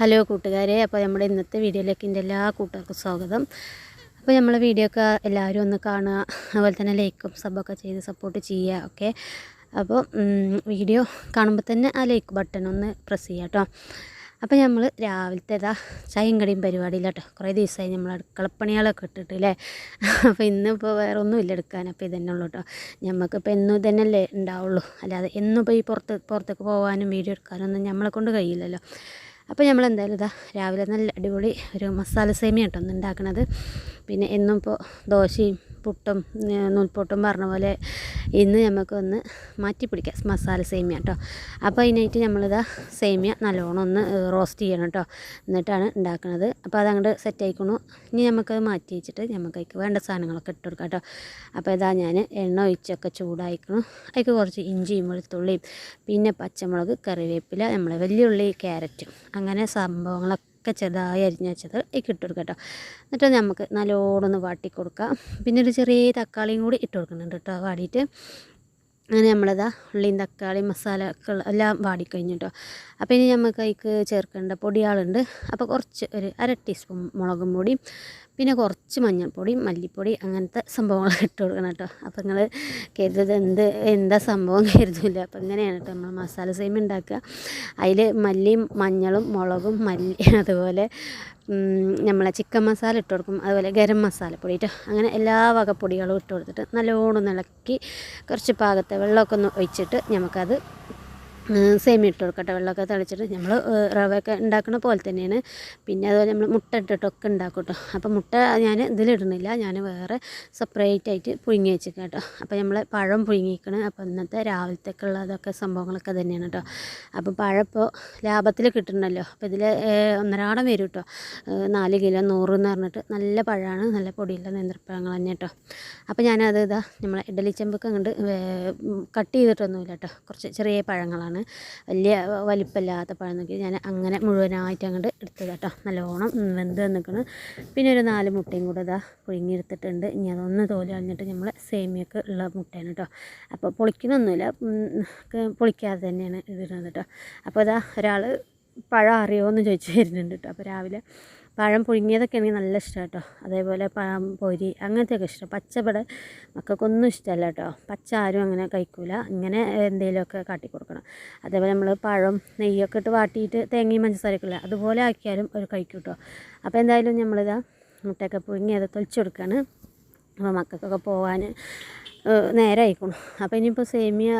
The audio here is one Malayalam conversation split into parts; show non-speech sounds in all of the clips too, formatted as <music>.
ഹലോ കൂട്ടുകാരെ അപ്പോൾ നമ്മുടെ ഇന്നത്തെ വീഡിയോയിലേക്ക് എന്റെ എല്ലാ കൂട്ടുകാർക്കും സ്വാഗതം. അപ്പോൾ നമ്മളെ വീഡിയോ ഒക്കെ എല്ലാവരും ഒന്ന് കാണുക അതുപോലെ തന്നെ ലൈക്കും സബൊക്കെ ചെയ്ത് സപ്പോർട്ട് ചെയ്യുക ഓക്കെ? അപ്പോൾ വീഡിയോ കാണുമ്പോൾ തന്നെ ആ ലൈക്ക് ബട്ടൺ ഒന്ന് പ്രസ് ചെയ്യുക കേട്ടോ. അപ്പോൾ നമ്മൾ രാവിലത്തെ ഇതാ ചായയും കടിയും പരിപാടിയില്ല കേട്ടോ. കുറേ ദിവസമായി നമ്മൾ അടുക്കളപ്പണികളൊക്കെ ഇട്ടിട്ട് അല്ലേ അപ്പോൾ ഇന്നിപ്പോൾ വേറെ ഒന്നുമില്ല എടുക്കാൻ അപ്പോൾ ഇതന്നെ ഉള്ളൂ കേട്ടോ. നമുക്കിപ്പോൾ എന്നും ഇതന്നെയല്ലേ ഉണ്ടാവുള്ളൂ. അല്ലാതെ എന്നും ഇപ്പോൾ ഈ പുറത്ത് പുറത്തേക്ക് പോകാനും വീഡിയോ എടുക്കാനൊന്നും നമ്മളെ കൊണ്ട് കഴിയില്ലല്ലോ. അപ്പോൾ നമ്മൾ എന്തായാലും ഇതാ രാവിലെ നല്ല അടിപൊളി ഒരു മസാല സേമിയ കേട്ടോ ഒന്ന് ഉണ്ടാക്കണത്. പിന്നെ എന്നും ഇപ്പോൾ ദോശയും പുട്ടും ഏ, നൂൽപുട്ടും പറഞ്ഞ പോലെ ഇന്ന് നമുക്കൊന്ന് മാറ്റി പിടിക്കാം മസാല സേമിയ കേട്ടോ അപ്പോൾ അതിനായിട്ട് നമ്മളിതാ സേമിയ നല്ലോണം ഒന്ന് റോസ്റ്റ് ചെയ്യണം കേട്ടോ എന്നിട്ടാണ് ഉണ്ടാക്കുന്നത് അപ്പോൾ അതങ്ങോട്ട് സെറ്റ് ആയിക്കണു. ഇനി നമുക്കത് മാറ്റി വെച്ചിട്ട് നമുക്ക് അതിക്ക് വേണ്ട സാധനങ്ങളൊക്കെ ഇട്ട് കൊടുക്കാം കേട്ടോ അപ്പോൾ ഇതാ ഞാൻ എണ്ണ ഒഴിച്ചൊക്കെ ചൂടായിക്കണം. അതിക്ക് കുറച്ച് ഇഞ്ചിയും വെളുത്തുള്ളിയും പിന്നെ പച്ചമുളക് കറിവേപ്പില നമ്മളെ വലിയ ഉള്ളി ക്യാരറ്റും അങ്ങനെ സംഭവങ്ങളൊക്കെ ഒക്കെ ചെറുതായി അരിഞ്ഞ് വെച്ചത് ഇട്ട് കൊടുക്കാം കേട്ടോ. എന്നിട്ട് നമുക്ക് നല്ലോണം ഒന്ന് വാട്ടി കൊടുക്കാം പിന്നെ ഒരു ചെറിയ തക്കാളിയും കൂടി ഇട്ട് കൊടുക്കുന്നുണ്ട് കേട്ടോ. വാടിയിട്ട് അങ്ങനെ നമ്മളതാ ഉള്ളിയും തക്കാളി മസാല എല്ലാം വാടിക്കഴിഞ്ഞു കേട്ടോ. അപ്പോൾ ഇനി നമുക്ക് അതിക്ക് ചേർക്കേണ്ട പൊടിയാളുണ്ട്. അപ്പോൾ കുറച്ച് ഒരു അര ടീസ്പൂൺ മുളകും പൊടിയും പിന്നെ കുറച്ച് മഞ്ഞൾപ്പൊടി മല്ലിപ്പൊടി അങ്ങനത്തെ സംഭവങ്ങളൊക്കെ ഇട്ട് കൊടുക്കണം കേട്ടോ. അപ്പോൾ നിങ്ങൾ കരുതത് എന്ത് എന്താ സംഭവം കരുതില്ല അപ്പോൾ ഇങ്ങനെയാണ് കേട്ടോ നമ്മൾ മസാല സേമ ഉണ്ടാക്കുക. അതിൽ മല്ലിയും മഞ്ഞളും മുളകും മല്ലി <laughs> അതുപോലെ നമ്മളെ ചിക്കൻ മസാല ഇട്ട് കൊടുക്കും. അതുപോലെ ഗരം മസാലപ്പൊടി കേട്ടോ. അങ്ങനെ എല്ലാ വക പൊടികളും ഇട്ട് കൊടുത്തിട്ട് നല്ലോണം ഇളക്കി കുറച്ച് പാകത്തെ വെള്ളമൊക്കെ ഒന്ന് ഒഴിച്ചിട്ട് നമുക്കത് സേമിയ ഇട്ട് കൊടുക്കട്ടെ. വെള്ളമൊക്കെ തളിച്ചിട്ട് നമ്മൾ റവയൊക്കെ ഉണ്ടാക്കുന്ന പോലെ തന്നെയാണ്. പിന്നെ അതുപോലെ നമ്മൾ മുട്ട ഇട്ടിട്ടൊക്കെ ഉണ്ടാക്കും കേട്ടോ അപ്പോൾ മുട്ട ഞാൻ ഇതിലിടുന്നില്ല ഞാൻ വേറെ സെപ്പറേറ്റ് ആയിട്ട് പുഴുങ്ങി വെച്ചേക്കാം കേട്ടോ അപ്പോൾ നമ്മൾ പഴം പുഴുങ്ങിക്കണം അപ്പോൾ ഇന്നത്തെ രാവിലത്തേക്കുള്ളതൊക്കെ സംഭവങ്ങളൊക്കെ തന്നെയാണ് കേട്ടോ അപ്പോൾ പഴം ഇപ്പോൾ ലാഭത്തിൽ കിട്ടണമല്ലോ അപ്പോൾ ഇതിൽ ഒന്നരാടം വരും കേട്ടോ നാല് കിലോ നൂറ് എന്ന് പറഞ്ഞിട്ട് നല്ല പഴമാണ്. നല്ല പൊടിയുള്ള നേന്ത്രപ്പഴങ്ങൾ തന്നെ കേട്ടോ അപ്പോൾ ഞാനത് ഇതാ നമ്മളെ ഇഡലി ചെമ്പൊക്കെ അങ്ങോട്ട് കട്ട് ചെയ്തിട്ടൊന്നുമില്ല കേട്ടോ കുറച്ച് ചെറിയ പഴങ്ങളാണ്. വലിയ വലിപ്പമില്ലാത്ത പഴം നോക്കി ഞാൻ അങ്ങനെ മുഴുവനായിട്ട് അങ്ങോട്ട് എടുത്തത് കേട്ടോ നല്ലോണം വെന്ത് നിൽക്കണം പിന്നെ ഒരു നാല് മുട്ടയും കൂടെ ഇതാ പുഴുങ്ങിയെടുത്തിട്ടുണ്ട്. ഇനി അതൊന്ന് തോൽ കളഞ്ഞിട്ട് നമ്മൾ സേമിയൊക്കെ ഉള്ള മുട്ടയാണ് കേട്ടോ അപ്പോൾ പൊളിക്കുന്നൊന്നുമില്ല. പൊളിക്കാതെ തന്നെയാണ് ഇടുന്നത് കേട്ടോ അപ്പോൾ ഇതാ ഒരാൾ പഴം അറിയുമോ എന്ന് ചോദിച്ചു വരുന്നുണ്ട് കേട്ടോ അപ്പോൾ രാവിലെ പഴം പുഴുങ്ങിയതൊക്കെ എനിക്ക് നല്ല ഇഷ്ടം കേട്ടോ അതേപോലെ പഴം പൊരി അങ്ങനത്തെയൊക്കെ ഇഷ്ടം. പച്ച ഇവിടെ മക്കൾക്കൊന്നും ഇഷ്ടമല്ല കേട്ടോ. പച്ച ആരും അങ്ങനെ കഴിക്കൂല. ഇങ്ങനെ എന്തെങ്കിലുമൊക്കെ കാട്ടി കൊടുക്കണം. അതേപോലെ നമ്മൾ പഴം നെയ്യൊക്കെ ഇട്ട് വാട്ടിയിട്ട് തേങ്ങയും പഞ്ചസാരയൊക്കെ ഇല്ല അതുപോലെ ആക്കിയാലും അവർ കഴിക്കും കേട്ടോ അപ്പോൾ എന്തായാലും നമ്മളിതാ മുട്ടയൊക്കെ പുഴുങ്ങി അത് തൊളിച്ച് കൊടുക്കുകയാണ് അപ്പോൾ മക്കൾക്കൊക്കെ പോകാൻ നേരെ ആയിക്കണു അപ്പോൾ ഇനിയിപ്പോൾ സേമിയ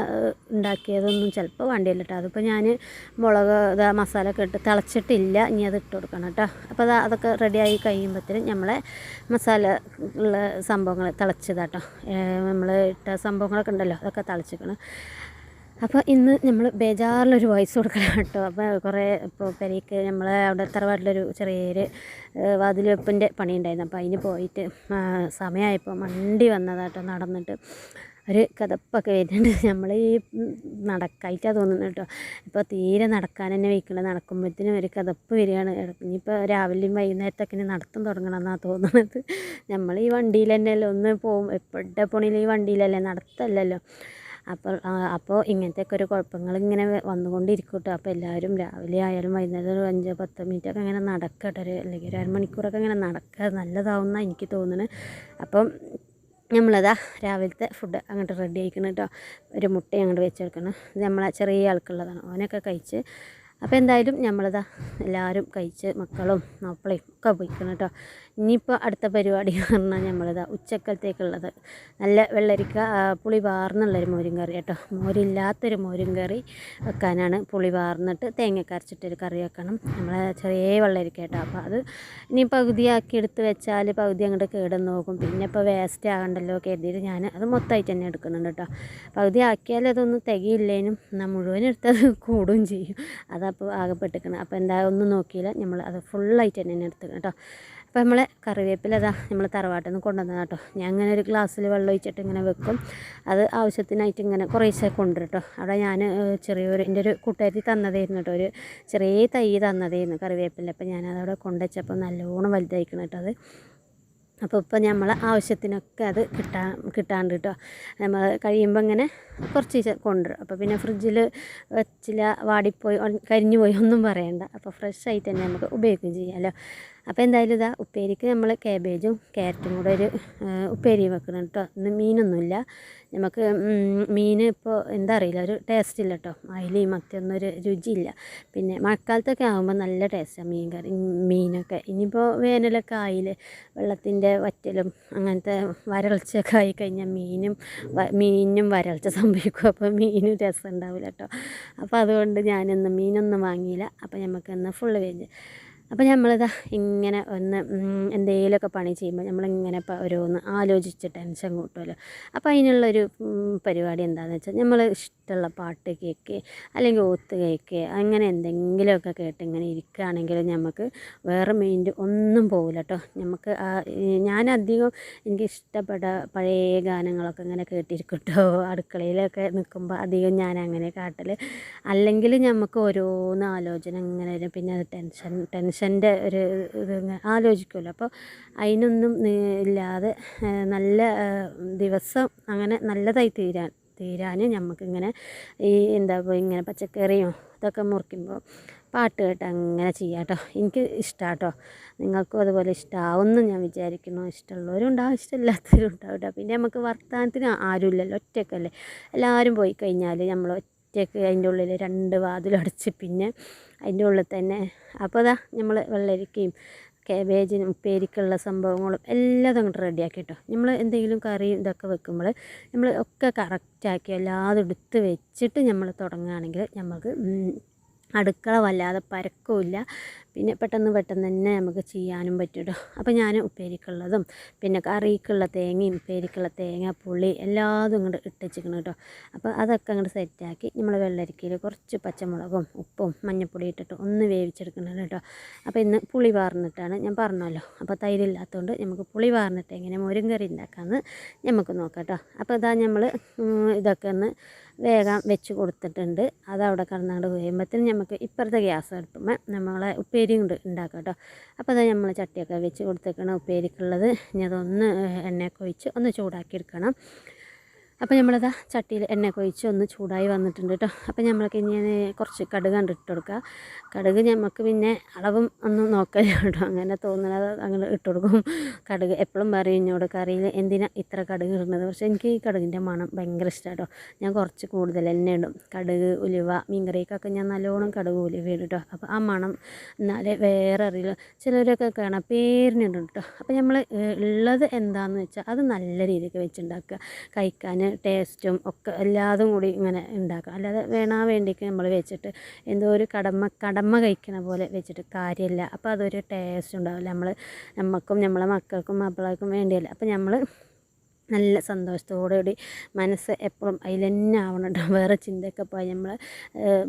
ഉണ്ടാക്കിയതൊന്നും ചിലപ്പോൾ വേണ്ടിയില്ല കേട്ടോ. അതിപ്പോൾ ഞാൻ മുളക് ഇതാ മസാല ഒക്കെ ഇട്ട് തിളച്ചിട്ടില്ല. ഇനി അത് ഇട്ട് കൊടുക്കണം കേട്ടോ. അപ്പോൾ അത് അതൊക്കെ റെഡിയായി കഴിയുമ്പോഴത്തേനും നമ്മളെ മസാല ഉള്ള സംഭവങ്ങൾ തിളച്ചതാട്ടോ നമ്മൾ ഇട്ട സംഭവങ്ങളൊക്കെ ഉണ്ടല്ലോ അതൊക്കെ തിളച്ചിക്കണം. അപ്പോൾ ഇന്ന് നമ്മൾ ബേജാറിലൊരു വോയിസ് കൊടുക്കണം കേട്ടോ. അപ്പോൾ കുറേ ഇപ്പോൾ പെരയ്ക്ക് നമ്മളെ അവിടെ തറവാട്ടിലൊരു ചെറിയൊരു വാതിൽ വെപ്പിന്റെ പണി ഉണ്ടായിരുന്നു അപ്പോൾ അതിന് പോയിട്ട് സമയമായപ്പോൾ മണ്ടി വന്നതാട്ടോ നടന്നിട്ട്. ഒരു കഥപ്പൊക്കെ വരുന്നുണ്ട്. നമ്മൾ ഈ നടക്കായിട്ടാണ് തോന്നുന്നത് കേട്ടോ. ഇപ്പോൾ തീരെ നടക്കാൻ തന്നെ വയ്ക്കണത് നടക്കുമ്പോഴത്തേനും ഒരു കഥപ്പ് വരികയാണ്. ഇനിയിപ്പോൾ രാവിലെയും വൈകുന്നേരത്തൊക്കെ ഇനി നടത്തം തുടങ്ങണമെന്നാണ് തോന്നുന്നത്. നമ്മൾ ഈ വണ്ടിയിൽ തന്നെയല്ലേ ഒന്ന് പോകും എപ്പോഴത്തെ പോണിയിൽ ഈ വണ്ടിയിലല്ലേ നടത്തല്ലല്ലോ. അപ്പോൾ അപ്പോൾ ഇങ്ങനത്തെയൊക്കെ ഒരു കുഴപ്പങ്ങൾ ഇങ്ങനെ വന്നുകൊണ്ടിരിക്കും അപ്പോൾ എല്ലാവരും രാവിലെ ആയാലും വൈകുന്നേരം ഒരു അഞ്ച് പത്ത് മിനിറ്റൊക്കെ ഇങ്ങനെ നടക്കട്ടെ. ഒരു അല്ലെങ്കിൽ ഒരു അരമണിക്കൂറൊക്കെ ഇങ്ങനെ നടക്കുക. നല്ലതാവുന്ന എനിക്ക് തോന്നുന്നത്. അപ്പം നമ്മളതാ രാവിലത്തെ ഫുഡ് അങ്ങോട്ട് റെഡി ആയിക്കണം കേട്ടോ ഒരു മുട്ട അങ്ങോട്ട് വെച്ചെടുക്കണം. ഇത് നമ്മളെ ചെറിയ ആൾക്കുള്ളതാണ്. അവനൊക്കെ കഴിച്ച് അപ്പോൾ എന്തായാലും നമ്മളിതാ എല്ലാവരും കഴിച്ച് മക്കളും മാപ്പിളയും ഒക്കെ പോയിക്കണം കേട്ടോ. ഇനിയിപ്പോൾ അടുത്ത പരിപാടി എന്ന് പറഞ്ഞാൽ നമ്മളിതാ ഉച്ചക്കലത്തേക്കുള്ളത്. നല്ല വെള്ളരിക്ക പുളി വാർന്നുള്ളൊരു മോരും കറി കേട്ടോ. മോരില്ലാത്തൊരു മോരും കറി വെക്കാനാണ് പുളി വാർന്നിട്ട് തേങ്ങയൊക്കെ അരച്ചിട്ടൊരു കറി വെക്കണം. നമ്മളെ ചെറിയ വെള്ളരിക്ക കേട്ടോ. അപ്പോൾ അത് ഇനി പകുതിയാക്കി എടുത്ത് വെച്ചാൽ പകുതി അങ്ങോട്ട് കേടെന്ന് നോക്കും പിന്നെ ഇപ്പോൾ വേസ്റ്റ് ആകണ്ടല്ലോ കരുതിയിട്ട് ഞാൻ അത് മൊത്തമായിട്ട് തന്നെ എടുക്കുന്നുണ്ട് കേട്ടോ. പകുതി ആക്കിയാൽ അതൊന്നും തികയില്ലേനും. എന്നാൽ മുഴുവൻ എടുത്തത് കൂടുകയും ചെയ്യും. അതപ്പോൾ ആകെപ്പെട്ടിക്കണം അപ്പോൾ എന്താ ഒന്നും നോക്കിയില്ല. നമ്മൾ അത് ഫുള്ളായിട്ട് തന്നെ എടുത്തുക്കണം കേട്ടോ. അപ്പോൾ നമ്മൾ കറിവേപ്പില അതാ നമ്മൾ തറവാട്ടിൽ നിന്ന് കൊണ്ടുവന്നതാണ് കേട്ടോ. ഞാൻ അങ്ങനെ ഒരു ഗ്ലാസ്സിൽ വെള്ളം ഒഴിച്ചിട്ട് ഇങ്ങനെ വെക്കും. അത് ആവശ്യത്തിനായിട്ട് ഇങ്ങനെ കുറേശ്ശെ കൊണ്ടുവരും കേട്ടോ. അവിടെ ഞാൻ ചെറിയൊരു എന്റെ ഒരു കൂട്ടുകാരി തന്നതായിരുന്നു കേട്ടോ. ഒരു ചെറിയ തൈ തന്നതായിരുന്നു കറിവേപ്പില. അപ്പോൾ ഞാനതവിടെ കൊണ്ടുവച്ചപ്പോൾ നല്ലോണം വലുതായിക്കണം കേട്ടോ അത്. അപ്പോൾ ഇപ്പോൾ നമ്മളെ ആവശ്യത്തിനൊക്കെ അത് കിട്ടാൻ കിട്ടാണ്ട് കേട്ടോ നമ്മൾ കഴിയുമ്പോൾ ഇങ്ങനെ കുറച്ച് കൊണ്ടുവരും. അപ്പോൾ പിന്നെ ഫ്രിഡ്ജിൽ വെച്ചില്ല വാടിപ്പോയി കരിഞ്ഞു പോയി ഒന്നും പറയണ്ട. അപ്പോൾ ഫ്രഷ് ആയിട്ട് തന്നെ നമുക്ക് ഉപയോഗിക്കുകയും ചെയ്യാമല്ലോ അപ്പോൾ എന്തായാലും ഇതാ ഉപ്പേരിക്ക് നമ്മൾ കാബേജും ക്യാരറ്റും കൂടെ ഒരു ഉപ്പേരി വെക്കണം കേട്ടോ. ഇന്ന് മീനൊന്നുമില്ല. നമുക്ക് മീൻ ഇപ്പോൾ എന്താ അറിയില്ല. ഒരു ടേസ്റ്റ് ഇല്ല കേട്ടോ. അതിൽ മറ്റൊന്നും ഒരു രുചിയില്ല. പിന്നെ മഴക്കാലത്തൊക്കെ ആകുമ്പോൾ നല്ല ടേസ്റ്റാണ് മീൻ കറി മീനൊക്കെ. ഇനിയിപ്പോൾ വേനലൊക്കെ ആയില്ലേ വെള്ളത്തിന്റെ വറ്റലും അങ്ങനത്തെ വരൾച്ചയൊക്കെ ആയി കഴിഞ്ഞാൽ മീനും മീനും വരൾച്ച സംഭവിക്കും. അപ്പോൾ മീനും രസം ഉണ്ടാവില്ല കേട്ടോ. അപ്പോൾ അതുകൊണ്ട് ഞാനിന്ന് മീനൊന്നും വാങ്ങിയില്ല. അപ്പോൾ നമുക്കിന്ന് ഫുള്ള് വെജ് അപ്പോൾ നമ്മളിതാ ഇങ്ങനെ ഒന്ന് എന്തെങ്കിലുമൊക്കെ പണി ചെയ്യുമ്പോൾ നമ്മളിങ്ങനെ ഇപ്പോൾ ഓരോന്ന് ആലോചിച്ച് ടെൻഷൻ കൂട്ടുമല്ലോ അപ്പോൾ അതിനുള്ളൊരു പരിപാടി എന്താണെന്ന് വെച്ചാൽ നമ്മൾ ഇഷ്ടമുള്ള പാട്ട് കേൾക്കുക അല്ലെങ്കിൽ ഓത്ത് കേൾക്കുക അങ്ങനെ എന്തെങ്കിലുമൊക്കെ കേട്ട് ഇങ്ങനെ ഇരിക്കുകയാണെങ്കിൽ നമുക്ക് വേറെ മൈൻഡ് ഒന്നും പോകില്ല കേട്ടോ നമുക്ക് ഞാൻ അധികം എനിക്ക് ഇഷ്ടപ്പെട്ട പഴയ ഗാനങ്ങളൊക്കെ ഇങ്ങനെ കേട്ടിരിക്കും കേട്ടോ അടുക്കളയിലൊക്കെ നിൽക്കുമ്പോൾ അധികം ഞാൻ അങ്ങനെ കാട്ടൽ അല്ലെങ്കിൽ നമുക്ക് ഓരോന്ന് ആലോചന ഇങ്ങനെ പിന്നെ ടെൻഷൻ ടെൻഷൻ ടെൻഷന്റെ ഒരു ഇത് ആലോചിക്കുമല്ലോ. അപ്പോൾ അതിനൊന്നും ഇല്ലാതെ നല്ല ദിവസം അങ്ങനെ നല്ലതായി തീരാൻ തീരാൻ നമുക്കിങ്ങനെ ഈ എന്താ ഇങ്ങനെ പച്ചക്കറിയും ഇതൊക്കെ മുറിക്കുമ്പോൾ പാട്ട് കേട്ട് അങ്ങനെ ചെയ്യാം കേട്ടോ. എനിക്ക് ഇഷ്ടമാണ് കേട്ടോ. നിങ്ങൾക്കും അതുപോലെ ഇഷ്ടമാവുമെന്ന് ഞാൻ വിചാരിക്കുന്നു. ഇഷ്ടമുള്ളവരും ഉണ്ടാവും ഇഷ്ടമില്ലാത്തവരും ഉണ്ടാവും കേട്ടോ. പിന്നെ നമുക്ക് വർത്തമാനത്തിന് ആരുമില്ലല്ലോ ഒറ്റക്കല്ലേ. എല്ലാവരും പോയി കഴിഞ്ഞാൽ നമ്മൾ ഒറ്റയ്ക്ക് അതിന്റെ ഉള്ളിൽ രണ്ട് വാതിലടച്ച് പിന്നെ അതിന്റെ ഉള്ളിൽ തന്നെ അപ്പോൾ അതാ നമ്മൾ വെള്ളരിക്കയും കാബേജിനും ഉപ്പേരിക്കുള്ള സംഭവങ്ങളും എല്ലാം അങ്ങോട്ട് റെഡിയാക്കി കേട്ടോ നമ്മൾ എന്തെങ്കിലും കറി ഇതൊക്കെ വെക്കുമ്പോൾ നമ്മൾ ഒക്കെ കറക്റ്റാക്കി എല്ലാതും എടുത്ത് വെച്ചിട്ട് നമ്മൾ തുടങ്ങുകയാണെങ്കിൽ നമുക്ക് അടുക്കള വല്ലാതെ പരക്കുമില്ല പിന്നെ പെട്ടെന്ന് പെട്ടെന്ന് തന്നെ നമുക്ക് ചെയ്യാനും പറ്റും കേട്ടോ അപ്പോൾ ഞാൻ ഉപ്പേരിക്കുള്ളതും പിന്നെ കറിക്കുള്ള തേങ്ങയും ഉപ്പേരിക്കുള്ള തേങ്ങ പുളി എല്ലാതും ഇങ്ങോട്ട് ഇട്ടിച്ചിക്കണം കേട്ടോ അപ്പോൾ അതൊക്കെ അങ്ങോട്ട് സെറ്റാക്കി നമ്മൾ വെള്ളരിക്കയിൽ കുറച്ച് പച്ചമുളകും ഉപ്പും മഞ്ഞപ്പൊടി ഇട്ടിട്ട് ഒന്ന് വേവിച്ചെടുക്കണം കേട്ടോ അപ്പോൾ ഇന്ന് പുളി വാർന്നിട്ടാണ് ഞാൻ പറഞ്ഞല്ലോ. അപ്പോൾ തൈരില്ലാത്തതുകൊണ്ട് നമുക്ക് പുളി വാർന്നിട്ട് എങ്ങനെ മോരും കറി ഉണ്ടാക്കാമെന്ന് നമുക്ക് നോക്കാം കേട്ടോ അപ്പോൾ ഇതാ നമ്മൾ ഇതൊക്കെ ഒന്ന് വേഗം വെച്ച് കൊടുത്തിട്ടുണ്ട്. അതവിടെ കിടന്നാണ്ട് വേകുമ്പോഴത്തേന് നമുക്ക് ഇപ്പുറത്തെ ഗ്യാസ് അടുപ്പുമ്പോൾ നമ്മളെ ഉപ്പേരി കൊണ്ട് ഉണ്ടാക്കാം കേട്ടോ. അപ്പോൾ അത് നമ്മൾ ചട്ടിയൊക്കെ വെച്ച് കൊടുത്തേക്കണം ഉപ്പേരിക്കുള്ളത്. ഇനി അതൊന്ന് എണ്ണയൊക്കെ ഒഴിച്ച് ഒന്ന് ചൂടാക്കി എടുക്കണം അപ്പോൾ നമ്മളതാ ചട്ടിയിൽ എണ്ണ കൊഴിച്ച് ഒന്ന് ചൂടായി വന്നിട്ടുണ്ട് കേട്ടോ അപ്പോൾ നമ്മൾക്ക് ഇനി ഞാൻ കുറച്ച് കടുക് കണ്ടിട്ട് കൊടുക്കുക കടുക് നമുക്ക് പിന്നെ അളവും ഒന്നും നോക്കൽ കേട്ടോ അങ്ങനെ തോന്നുന്നത് അങ്ങനെ ഇട്ട് കൊടുക്കും. കടുക് എപ്പോഴും പറയും എന്നോട് കറിയിൽ എന്തിനാ ഇത്ര കടുക് ഇടുന്നത് പക്ഷേ എനിക്ക് ഈ കടുകിന്റെ മണം ഭയങ്കര ഇഷ്ടമാണ് കേട്ടോ ഞാൻ കുറച്ച് കൂടുതൽ എണ്ണ ഇടും. കടുക് ഉലുവ മീൻകറിക്കൊക്കെ ഞാൻ നല്ലോണം കടുക് ഉലുവ ഇടും കേട്ടോ അപ്പോൾ ആ മണം എന്നാലേ വേറെ അറിയില്ല. ചിലരൊക്കെ കാണാം പേരിനിടും കേട്ടോ അപ്പോൾ നമ്മൾ ഉള്ളത് എന്താണെന്ന് വെച്ചാൽ അത് നല്ല രീതിക്ക് വെച്ചുണ്ടാക്കുക കഴിക്കാൻ ടേസ്റ്റും ഒക്കെ എല്ലാതും കൂടി ഇങ്ങനെ ഉണ്ടാക്കുക അല്ലാതെ വേണാ വേണ്ടിക്ക് നമ്മൾ വെച്ചിട്ട് എന്തോ ഒരു കടമ കടമ കഴിക്കണ പോലെ വെച്ചിട്ട് കാര്യമില്ല അപ്പോൾ അതൊരു ടേസ്റ്റ് ഉണ്ടാവില്ല. നമ്മൾ നമുക്കും നമ്മളെ മക്കൾക്കും മാപ്പിളക്കും വേണ്ടിയല്ല. അപ്പോൾ നമ്മൾ നല്ല സന്തോഷത്തോടു കൂടി മനസ്സ് എപ്പോഴും അതിൽ തന്നെ ആവണം കേട്ടോ. വേറെ ചിന്തയൊക്കെ പോയി നമ്മൾ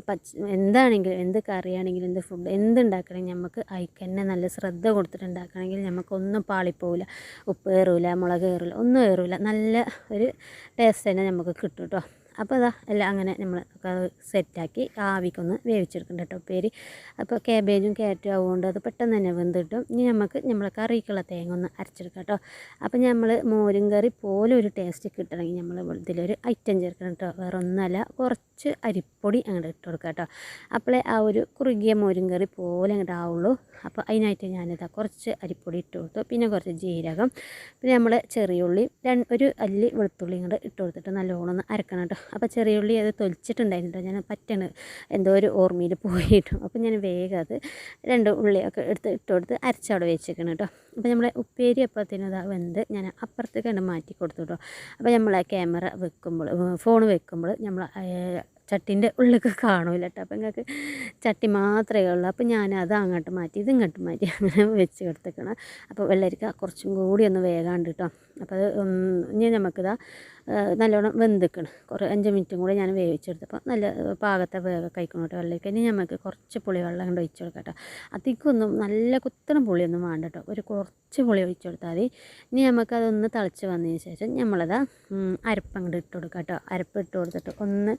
പച്ച എന്താണെങ്കിലും എന്ത് കറിയാണെങ്കിലും എന്ത് ഫുഡ് എന്തുണ്ടാക്കണമെങ്കിൽ നമുക്ക് അതിക്ക് തന്നെ നല്ല ശ്രദ്ധ കൊടുത്തിട്ട് ഉണ്ടാക്കണമെങ്കിൽ നമുക്കൊന്നും പാളിപ്പോവില്ല. ഉപ്പ് കയറില്ല മുളക് കയറില്ല ഒന്നും കയറില്ല നല്ല ഒരു ടേസ്റ്റ് തന്നെ നമുക്ക് കിട്ടും കേട്ടോ. അപ്പോൾ അതാ എല്ലാം അങ്ങനെ നമ്മൾ സെറ്റാക്കി ആവിക്കൊന്ന് വേവിച്ചെടുക്കണ്ട കേട്ടോ ഉപ്പേരി. അപ്പോൾ കാബേജും ക്യാരറ്റും ആവുകൊണ്ട് അത് പെട്ടെന്ന് തന്നെ വെന്തിട്ടും ഇനി നമുക്ക് നമ്മളെ കറിക്കുള്ള തേങ്ങ ഒന്ന് അരച്ചെടുക്കാം കേട്ടോ. അപ്പോൾ നമ്മൾ മോരും കറി പോലെ ഒരു ടേസ്റ്റ് കിട്ടണമെങ്കിൽ നമ്മൾ ഇതിലൊരു ഐറ്റം ചേർക്കണം കേട്ടോ. വേറെ ഒന്നല്ല കുറച്ച് അരിപ്പൊടി അങ്ങോട്ട് ഇട്ട് കൊടുക്കുക കേട്ടോ. അപ്പോഴേ ആ ഒരു കുറുകിയ മോരും കറി പോലെ അങ്ങോട്ട് ആവുള്ളൂ. അപ്പോൾ അതിനായിട്ട് ഞാനിതാ കുറച്ച് അരിപ്പൊടി ഇട്ട് കൊടുത്തു. പിന്നെ കുറച്ച് ജീരകം. പിന്നെ നമ്മൾ ചെറിയുള്ളി രണ്ട് ഒരു അല്ലി വെളുത്തുള്ളി ഇങ്ങോട്ട് ഇട്ട് കൊടുത്തിട്ട് നല്ലോണം ഒന്ന് അരക്കണം കേട്ടോ. അപ്പോൾ ചെറിയുള്ളി അത് തൊലിച്ചിട്ടുണ്ടായിരുന്നു ഞാൻ പറ്റണ് എന്തോ ഒരു ഓർമ്മയിൽ പോയിട്ടു. അപ്പോൾ ഞാൻ വേഗം അത് രണ്ട് ഉള്ളിയൊക്കെ എടുത്ത് ഇട്ട് കൊടുത്ത് അരച്ചവിടെ വെച്ചേക്കണം കേട്ടോ അപ്പോൾ നമ്മളെ ഉപ്പേരി അപ്പത്തിന് ഇതാ വെന്ത് ഞാൻ അപ്പുറത്തേക്ക് കണ്ട് മാറ്റി കൊടുത്തു കേട്ടോ അപ്പോൾ നമ്മളെ ക്യാമറ വെക്കുമ്പോൾ ഫോൺ വെക്കുമ്പോൾ നമ്മൾ ചട്ടിന്റെ ഉള്ളിലൊക്കെ കാണൂല കേട്ടോ അപ്പോൾ നിങ്ങൾക്ക് ചട്ടി മാത്രമേ ഉള്ളൂ. അപ്പോൾ ഞാൻ അത് അങ്ങോട്ട് മാറ്റി ഇത് ഇങ്ങോട്ട് മാറ്റി അങ്ങനെ വെച്ച് കൊടുത്തേക്കണം. അപ്പോൾ വെള്ളരിക്ക കുറച്ചും കൂടി ഒന്ന് വേഗാണ്ട് കേട്ടോ അപ്പോൾ അത് ഇനി നമുക്കിതാ നല്ലോണം വെന്തിക്കണം. കുറേ അഞ്ച് മിനിറ്റും കൂടെ ഞാൻ വേവിച്ചെടുത്തപ്പോൾ നല്ല പാകത്തെ വേഗം കഴിക്കണം കേട്ടോ വെള്ളരിക്ക ഇനി നമുക്ക് കുറച്ച് പുളിവെള്ളം കൊണ്ട് ഒഴിച്ച് കൊടുക്കാം കേട്ടോ അധികമൊന്നും നല്ല കുത്തണം പുളിയൊന്നും വേണ്ട കേട്ടോ ഒരു കുറച്ച് പുളി ഒഴിച്ച് കൊടുത്താൽ മതി. ഇനി നമുക്കതൊന്ന് തിളച്ച് വന്നതിന് ശേഷം നമ്മളത് അരപ്പങ്ങോട്ട് ഇട്ട് കൊടുക്കാം കേട്ടോ അരപ്പ് ഇട്ട് കൊടുത്തിട്ട് ഒന്ന്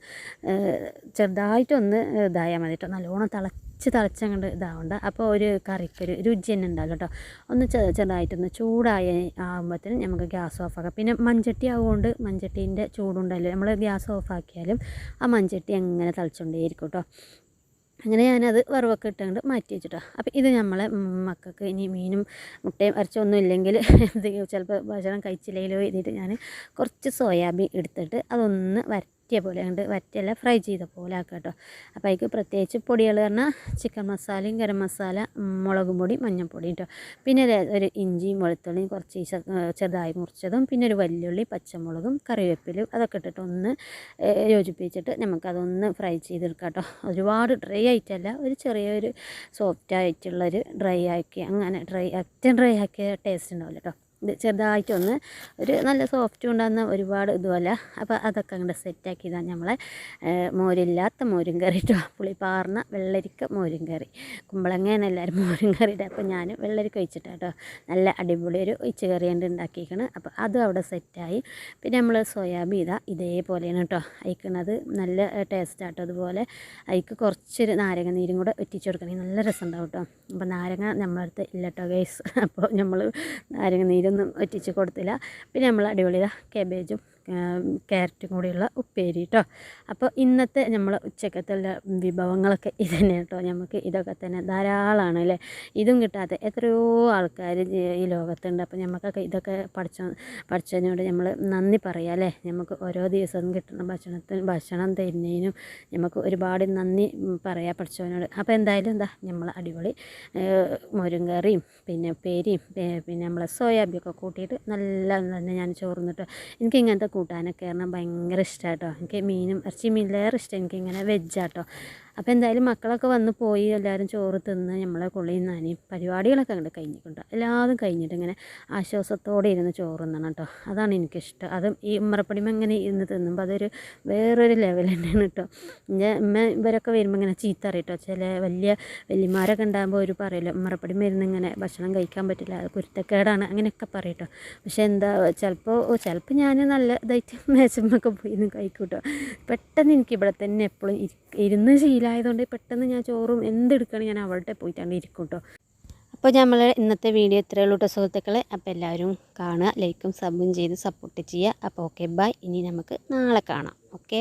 ചെറുതായിട്ടൊന്ന് ഇതായാൽ മതി കേട്ടോ നല്ലോണം തിളച്ച് തിളച്ചങ്ങോട്ട് ഇതാവണ്ട. അപ്പോൾ ഒരു കറിക്കൊരു രുചി തന്നെ ഉണ്ടാകും കേട്ടോ ഒന്ന് ചെറുതായിട്ടൊന്ന് ചൂടായ ആകുമ്പോഴത്തേനും നമുക്ക് ഗ്യാസ് ഓഫാക്കാം പിന്നെ മൺചട്ടി ആവുകൊണ്ട് മൺചട്ടീന്റെ ചൂടുണ്ടല്ലോ നമ്മൾ ഗ്യാസ് ഓഫാക്കിയാലും ആ മൺചട്ടി അങ്ങനെ തിളച്ചുകൊണ്ടേയിരിക്കും കേട്ടോ അങ്ങനെ ഞാനത് വറവൊക്കെ ഇട്ടുകൊണ്ട് മാറ്റി വെച്ചിട്ടോ. അപ്പോൾ ഇത് നമ്മളെ മക്കൾക്ക് ഇനി മീനും മുട്ടയും അരച്ചൊന്നും ഇല്ലെങ്കിൽ <laughs> ചിലപ്പോൾ ഭക്ഷണം കഴിച്ചില്ലെങ്കിലോ എഴുതിയിട്ട് ഞാൻ കുറച്ച് സോയാബീൻ എടുത്തിട്ട് അതൊന്ന് വരട്ടിയ പോലെ കണ്ട് വറ്റിയല്ല ഫ്രൈ ചെയ്ത പോലെ ആക്കുക കേട്ടോ അപ്പോൾ അതിക്ക് പ്രത്യേകിച്ച് പൊടികൾ പറഞ്ഞാൽ ചിക്കൻ മസാലയും ഗരം മസാല മുളകും പൊടി മഞ്ഞൾപ്പൊടി കേട്ടോ പിന്നെ ഒരു- ഒരു ഇഞ്ചിയും വെളുത്തുള്ളിയും കുറച്ച് ചെറുതായി മുറിച്ചതും പിന്നെ ഒരു വല്യുള്ളി പച്ചമുളകും കറിവേപ്പിലും അതൊക്കെ ഇട്ടിട്ട് ഒന്ന് യോജിപ്പിച്ചിട്ട് നമുക്കതൊന്ന് ഫ്രൈ ചെയ്തെടുക്കാം കേട്ടോ ഒരുപാട് ഡ്രൈ ആയിട്ടല്ല ഒരു ചെറിയൊരു സോഫ്റ്റ് ആയിട്ടുള്ളൊരു ഡ്രൈ ആക്കി അങ്ങനെ ഡ്രൈ അറ്റം ഡ്രൈ ആക്കിയ ടേസ്റ്റ് ഉണ്ടാവില്ല കേട്ടോ ഇത് ചെറുതായിട്ടൊന്ന് ഒരു നല്ല സോഫ്റ്റ് ഉണ്ടാകുന്ന ഒരുപാട് ഇതുമല്ല. അപ്പോൾ അതൊക്കെ അങ്ങോട്ട് സെറ്റാക്കിയതാണ് നമ്മളെ മോരില്ലാത്ത മോരും കറി കേട്ടോ പുളിപ്പാർന്ന വെള്ളരിക്ക മോരും കറി. കുമ്പളങ്ങയാണ് എല്ലാവരും മോരും കറിയുടെ. അപ്പോൾ ഞാൻ വെള്ളരിക്ക ഒഴിച്ചിട്ടാണ് കേട്ടോ നല്ല അടിപൊളി ഒരു ഒഴിച്ച് കറി കൊണ്ട് ഉണ്ടാക്കിയിരിക്കണം അപ്പോൾ അതും അവിടെ സെറ്റായി. പിന്നെ നമ്മൾ സോയാബീൻ ഇതാ ഇതേപോലെയാണ് കേട്ടോ അയക്കണത്. നല്ല ടേസ്റ്റ് ആട്ടോ അതുപോലെ. അതിക്ക് കുറച്ചൊരു നാരങ്ങ നീരും കൂടെ ഒറ്റിച്ച് കൊടുക്കണമെങ്കിൽ നല്ല രസം ഉണ്ടാവും കേട്ടോ അപ്പോൾ നാരങ്ങ നമ്മളടുത്ത് ഇല്ല കേട്ടോ ഗൈസ്. അപ്പോൾ നമ്മൾ നാരങ്ങ നീരൊന്നും ഒറ്റിച്ച് കൊടുത്തില്ല. പിന്നെ നമ്മൾ അടിപൊളി കേബേജും കാബേജും ക്യാരറ്റും കൂടിയുള്ള ഉപ്പേരി കേട്ടോ അപ്പോൾ ഇന്നത്തെ നമ്മൾ ഉച്ചക്കത്തെ വിഭവങ്ങളൊക്കെ <laughs> ഇത് തന്നെ കേട്ടോ നമുക്ക് ഇതൊക്കെ തന്നെ ധാരാളമാണ് അല്ലേ ഇതും കിട്ടാത്ത എത്രയോ ആൾക്കാർ ഈ ലോകത്തുണ്ട്. അപ്പോൾ നമുക്കൊക്കെ ഇതൊക്കെ പഠിച്ച പഠിച്ചതിനോട് നമ്മൾ നന്ദി പറയാം അല്ലേ നമുക്ക് ഓരോ ദിവസവും കിട്ടുന്ന ഭക്ഷണത്തിന് ഭക്ഷണം തരുന്നതിനും നമുക്ക് ഒരുപാട് നന്ദി പറയാം പഠിച്ചവനോട്. അപ്പോൾ എന്തായാലും എന്താ നമ്മൾ അടിപൊളി മുരുങ്കറിയും പിന്നെ ഉപ്പേരിയും പിന്നെ നമ്മളെ സോയാബിയൊക്കെ കൂട്ടിയിട്ട് നല്ല തന്നെ ഞാൻ ചോർന്നിട്ട് എനിക്ക് ഇങ്ങനത്തെ കൂട്ടാനൊക്കെ പറഞ്ഞാൽ ഭയങ്കര ഇഷ്ടമാണ് എനിക്ക് മീനും ഇറച്ചി മീനിലേറെ ഇഷ്ടം. എനിക്കിങ്ങനെ വെജാട്ടോ അപ്പോൾ എന്തായാലും മക്കളൊക്കെ വന്ന് പോയി എല്ലാവരും ചോറ് തിന്ന് നമ്മളെ കുളിയും നനയും പരിപാടികളൊക്കെ അങ്ങോട്ട് കഴിഞ്ഞിട്ടുണ്ട്. എല്ലാതും കഴിഞ്ഞിട്ട് ഇങ്ങനെ ആശ്വാസത്തോടെ ഇരുന്ന് ചോറ് തിന്നണം കേട്ടോ അതാണ് എനിക്കിഷ്ടം. അതും ഈ ഉമ്മറപ്പടിമ ഇങ്ങനെ ഇരുന്ന് തിന്നുമ്പോൾ അതൊരു വേറൊരു ലെവൽ തന്നെയാണ് കേട്ടോ എന്റെ ഉമ്മ ഇവരൊക്കെ വരുമ്പോൾ ഇങ്ങനെ ചീത്ത അറിയട്ടോ ചില വലിയ വലിയമാരൊക്കെ ഉണ്ടാകുമ്പോൾ ഒരു പറയല്ലോ ഉമ്മറപ്പടിമ ഇരുന്ന് ഇങ്ങനെ ഭക്ഷണം കഴിക്കാൻ പറ്റില്ല അത് കുരുത്തക്കേടാണ് അങ്ങനെയൊക്കെ പറയട്ടോ പക്ഷേ എന്താ ചിലപ്പോൾ ചിലപ്പോൾ ഞാൻ നല്ല ഇതായിട്ട് <laughs> മേശമ്മൊക്കെ പോയി നിന്ന് കഴിക്കും കേട്ടോ പെട്ടെന്ന് എനിക്ക് ഇവിടെ തന്നെ എപ്പോഴും ഇരുന്ന് ശീലമായതുകൊണ്ട് പെട്ടെന്ന് ഞാൻ ചോറും എന്തെടുക്കണം ഞാൻ അവിടെ പോയിട്ടാണ് ഇരിക്കും കേട്ടോ അപ്പോൾ നമ്മൾ ഇന്നത്തെ വീഡിയോ ഇത്രയേ ഉള്ളൂ കേട്ടോ സുഹൃത്തുക്കളെ. അപ്പോൾ എല്ലാവരും കാണുക ലൈക്കും സബും ചെയ്ത് സപ്പോർട്ട് ചെയ്യുക. അപ്പോൾ ഓക്കെ ബൈ ഇനി നമുക്ക് നാളെ കാണാം. ഓക്കെ